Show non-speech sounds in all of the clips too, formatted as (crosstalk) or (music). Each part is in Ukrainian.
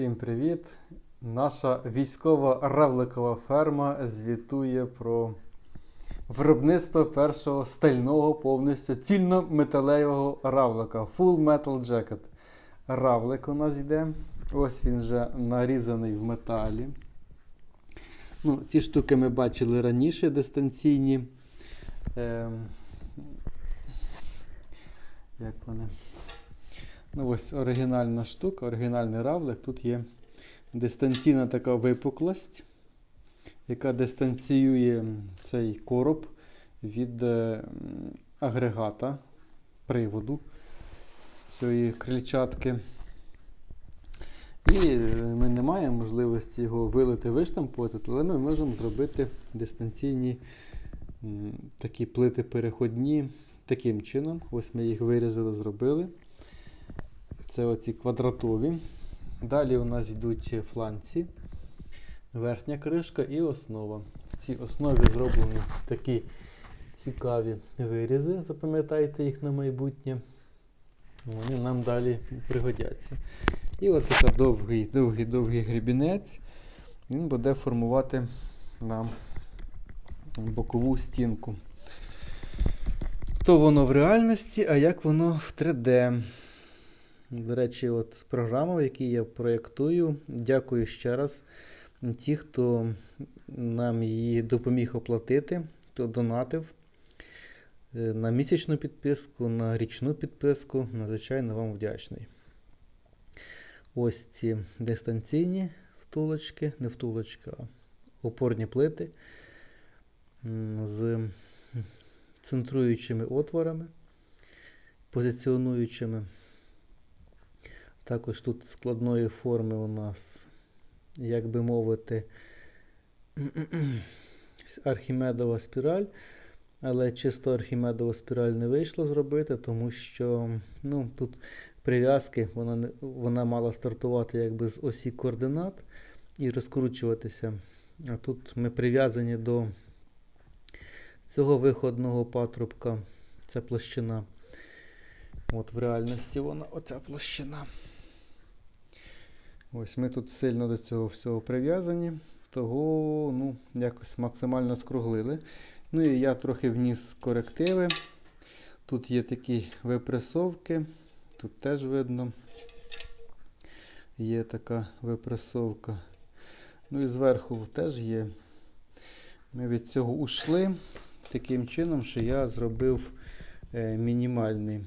Всім привіт! Наша військова равликова ферма звітує про виробництво першого стального повністю цільнометалевого равлика Full Metal Jacket. Равлик у нас йде. Ось він вже нарізаний в металі. Ну, ці штуки ми бачили раніше дистанційні. Ем, як вони? Ну, ось оригінальна штука, оригінальний равлик. Тут є дистанційна така випуклость, яка дистанціює цей короб від е, агрегата приводу цієї крильчатки. І е, ми не маємо можливості його вилити, виштампувати, але ми можемо зробити дистанційні такі плити переходні таким чином. Ось ми їх вирізали, зробили. Це оці квадратові. Далі у нас йдуть фланці, верхня кришка і основа. В цій основі зроблені такі цікаві вирізи, запам'ятайте їх на майбутнє. Вони нам далі пригодяться. І от такий довгий, довгий, довгий гребінець. Він буде формувати нам бокову стінку. То воно в реальності, а як воно в 3D. До речі, от програма, в якій я проєктую. Дякую ще раз. Ті, хто нам її допоміг оплатити, хто донатив е, на місячну підписку, на річну підписку. Надзвичайно вам вдячний. Ось ці дистанційні втулочки, не втулочка, а опорні плити з центруючими отворами, позиціонуючими. Також тут складної форми у нас, як би мовити, (clears throat) архімедова спіраль. Але чисто архімедову спіраль не вийшло зробити, тому що ну, тут прив'язки вона, вона мала стартувати якби з осі координат і розкручуватися. А тут ми прив'язані до цього виходного патрубка. Це площина. От в реальності вона оця площина. Ось ми тут сильно до цього всього прив'язані, того ну, якось максимально скруглили. Ну і я трохи вніс корективи. Тут є такі випресовки, тут теж видно. Є така випресовка. Ну і зверху теж є. Ми від цього ушли таким чином, що я зробив е, мінімальний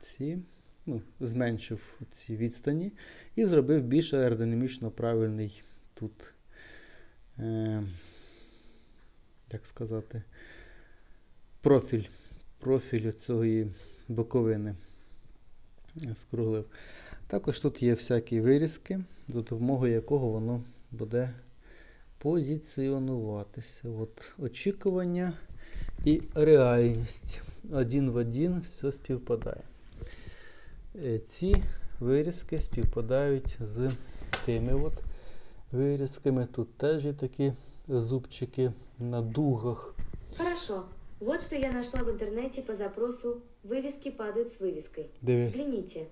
ці, ну, зменшив ці відстані і зробив більш аеродинамічно правильний тут, е, як сказати, профіль, профіль цієї боковини скруглив. Також тут є всякі вирізки, за допомогою якого воно буде позиціонуватися. От очікування і реальність. Один в один все співпадає. Е, Ці вирізки співпадають з тими от вирізками. Тут теж є такі зубчики на дугах. Хорошо. Вот что я нашла в интернете по запросу «Вывески падают с вывеской». Диви. Взгляните.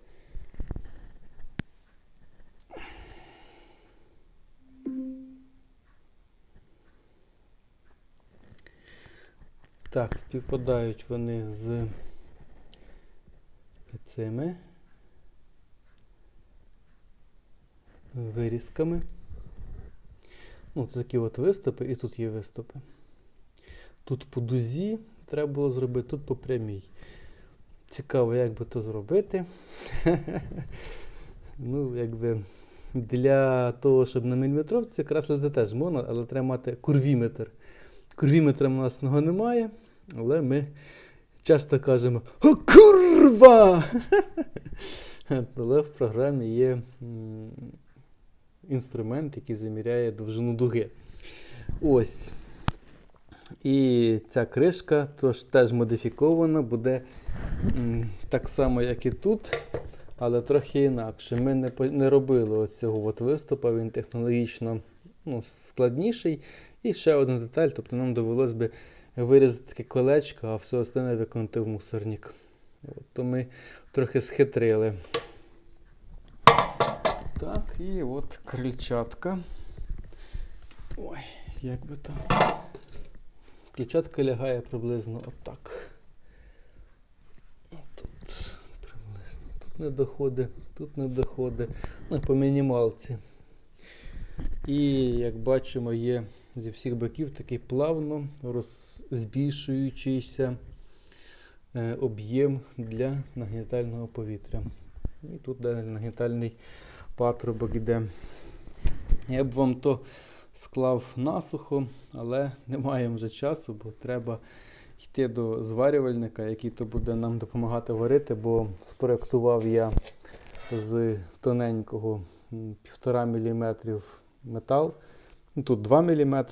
Так, співпадають вони з цими вирізками. Ну, такі от виступи, і тут є виступи. Тут по дузі треба було зробити, тут по прямій. Цікаво, як би то зробити. (laughs) ну, якби для того, щоб на міліметровці креслити теж можна, але треба мати курвіметр. Курвіметра у нас нього немає, але ми часто кажемо О, курва! (laughs) але в програмі є інструмент, який заміряє довжину дуги. Ось. І ця кришка тож, теж модифікована, буде так само, як і тут, але трохи інакше. Ми не, не робили цього от виступу, він технологічно ну, складніший. І ще одна деталь, тобто нам довелось би вирізати таке колечко, а все остальне виконати в мусорник. От, то ми трохи схитрили. Так, і от крильчатка. Ой, як би там. Крильчатка лягає приблизно отак. Тут приблизно. Тут не доходить, тут не доходить. Ну, по мінімалці. І як бачимо, є зі всіх боків такий плавно роз... збільшуючийся е, об'єм для нагнітального повітря. І тут далі нагнітальний патрубок іде. Я б вам то склав насухо, але не маємо вже часу, бо треба йти до зварювальника, який то буде нам допомагати варити, бо спроектував я з тоненького 1,5 мм метал. Ну, Тут 2 мм,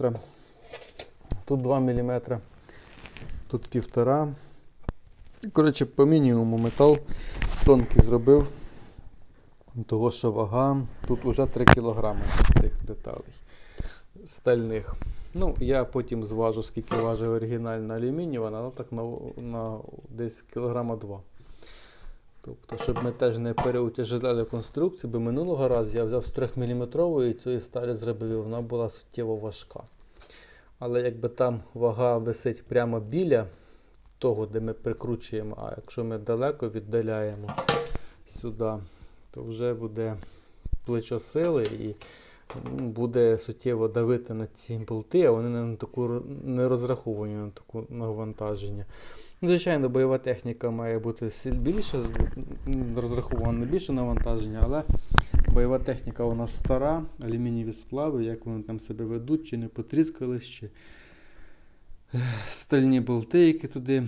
тут 2 мм, тут 1,5 Коротше, по мінімуму метал тонкий зробив. Того, що вага, тут вже 3 кг цих деталей стальних. Ну, я потім зважу, скільки важить оригінальна алюмінієва, але так на, на десь кілограма 2. Тобто, щоб ми теж не переутяжеляли конструкцію, бо минулого разу я взяв з 3 мм і цієї сталі зробив, вона була суттєво важка. Але якби там вага висить прямо біля того, де ми прикручуємо, а якщо ми далеко віддаляємо сюди, то вже буде плечо сили і ну, буде суттєво давити на ці болти, а вони на таку, не розраховані на таку навантаження. Звичайно, бойова техніка має бути більше, розрахована на більше навантаження, але бойова техніка у нас стара, алюмінієві сплави, як вони там себе ведуть, чи не потріскались, чи стальні болти, які туди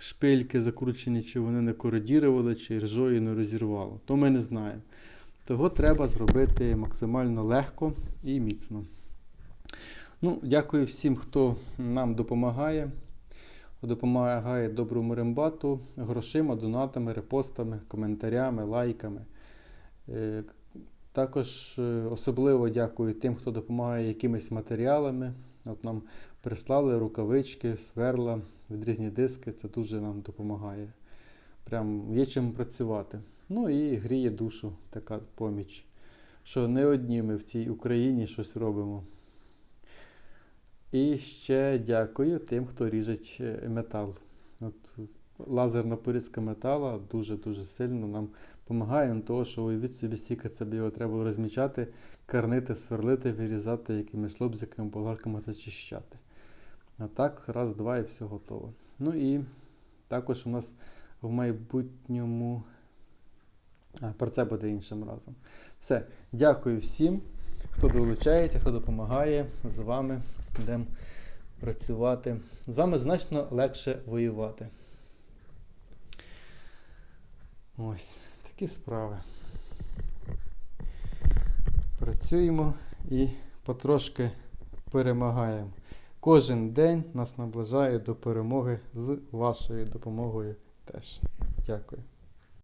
шпильки закручені, чи вони не кородірували, чи ржою не розірвало. То ми не знаємо. Того треба зробити максимально легко і міцно. Ну, дякую всім, хто нам допомагає. Допомагає доброму рембату грошима, донатами, репостами, коментарями, лайками. Е, Також е, особливо дякую тим, хто допомагає якимись матеріалами. От нам прислали рукавички, сверла, відрізні диски. Це дуже нам допомагає. Прям є чим працювати. Ну і гріє душу така поміч. Що не одні ми в цій Україні щось робимо. І ще дякую тим, хто ріжеть е, метал. От лазерна порізка метала дуже-дуже сильно нам допомагає на того, що уявіть собі, стільки це його треба розмічати, карнити, сверлити, вирізати якимись лобзиками, болгарками зачищати. А так, раз, два і все готово. Ну і також у нас в майбутньому. А, про це буде іншим разом. Все. Дякую всім, хто долучається, хто допомагає. З вами будемо працювати. З вами значно легше воювати. Ось такі справи. Працюємо і потрошки перемагаємо. Кожен день нас наближає до перемоги з вашою допомогою теж. Дякую.